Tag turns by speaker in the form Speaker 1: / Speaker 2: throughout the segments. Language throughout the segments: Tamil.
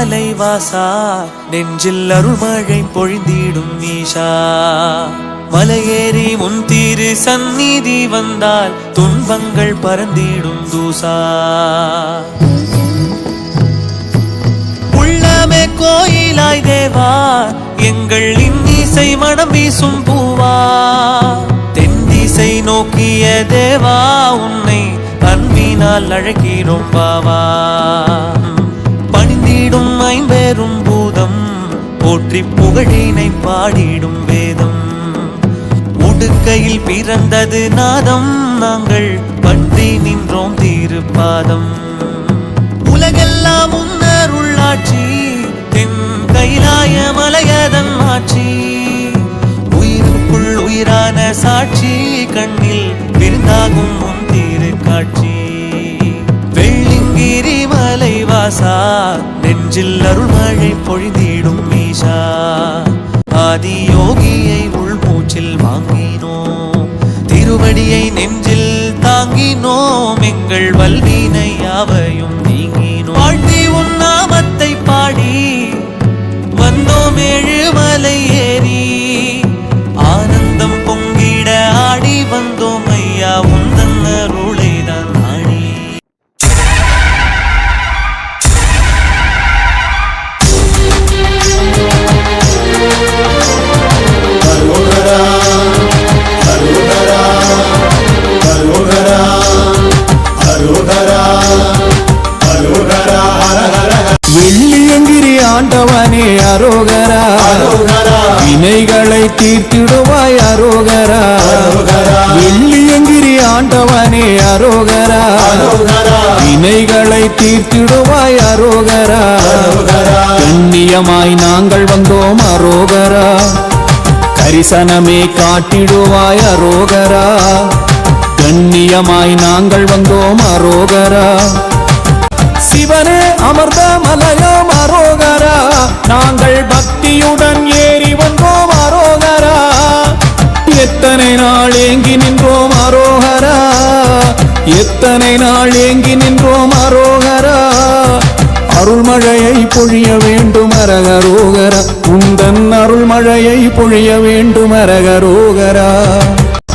Speaker 1: மலை வாசா நெஞ்சில் அருள்மழை பொழிந்திடும் ஈஷா மலையேறி உன் தீரு சந்நிதி வந்தால் துன்பங்கள் பறந்திடும் தூசா. உள்ளமே கோயிலாய் தேவா எங்கள் இன்னிசை மனம் வீசும் பூவா. தென்திசை நோக்கிய தேவா உன்னை அன்பினால் அழைக்கிறோம் பாவா. பாடிடும் ஐம்பெரும் பூதம். போற்றி புகழினை பாடிடும் வேதம். உடுக்கையில் பிறந்தது நாதம். நாங்கள் பற்றி நின்றோம் தீருப்பாதம். உலகெல்லாம் உன்னர் உள்ளாட்சி தென் கைலாய மலையதன் ஆட்சி உயிருக்குள் உயிரான சாட்சி. கண்ணில் விருந்தாகும் உன் தீரு காட்சி வெள்ளிங்கிரி மலை வாசா நெஞ்சில் அருள்மழை பொழிந்திடும் மீசா. ஆதி யோகியை உள் மூச்சில் வாங்கினோம் திருவடியை நெஞ்சில் தாங்கினோம் எங்கள் வல்வினை யாவையும்
Speaker 2: நீ அரோகரா. வினைகளை தீர்த்திடுவாய் அரோகரா. வெள்ளியங்கிரி ஆண்டவனே அரோகரா. வினைகளை தீர்த்திடுவாய் அரோகரா. கண்ணியமாய் நாங்கள் வந்தோம் அரோகரா. கரிசனமே காட்டிடுவாய் அரோகரா. கண்ணியமாய் நாங்கள் வந்தோம் அரோகரா. சிவனே அமர்ந்த மலையம் எத்தனை நாள் ஏங்கி நின்றோம் அரோகரா? எத்தனை நாள் ஏங்கி நின்றோம் அரோகரா? அருள்மழையை பொழிய வேண்டும் அரகரோகரா. உந்தன் அருள்மழையை பொழிய வேண்டும் அரகரோகரா.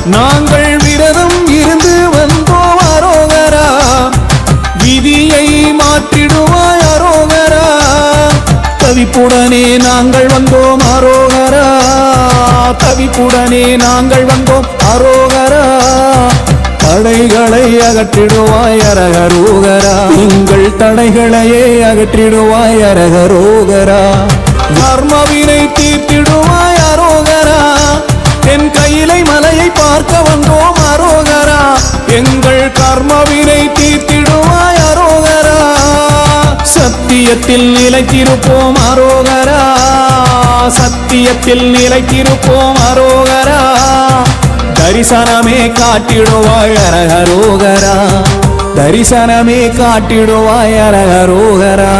Speaker 2: நாங்கள் விரதம் இருந்து வந்தோம் அரோகரா. விதியை மாற்றிடுவாய் அரோகரா. தவிப்புடனே நாங்கள் வந்தோம் அரோகரா. தவிப்புடனே நாங்கள் வந்தோம். அரோகரா தடைகளை அகற்றிடுவாய் அரகரோகரா. எங்கள் தடைகளையே அகற்றிடுவாய் அரகரோகரா. கர்மவினை தீர்த்திடுவாய் அரோகரா. என் கையிலை மலையை பார்க்க வந்தோம் அரோகரா. எங்கள் கர்மவினை தீ சத்தியத்தில் நிலைத்திருப்போம் அரோகரா. சத்தியத்தில் நிலைத்திருப்போம் அரோகரா. தரிசனமே காட்டிடுவாய் அரகரோகரா. தரிசனமே காட்டிடுவாய் அரகரோகரா.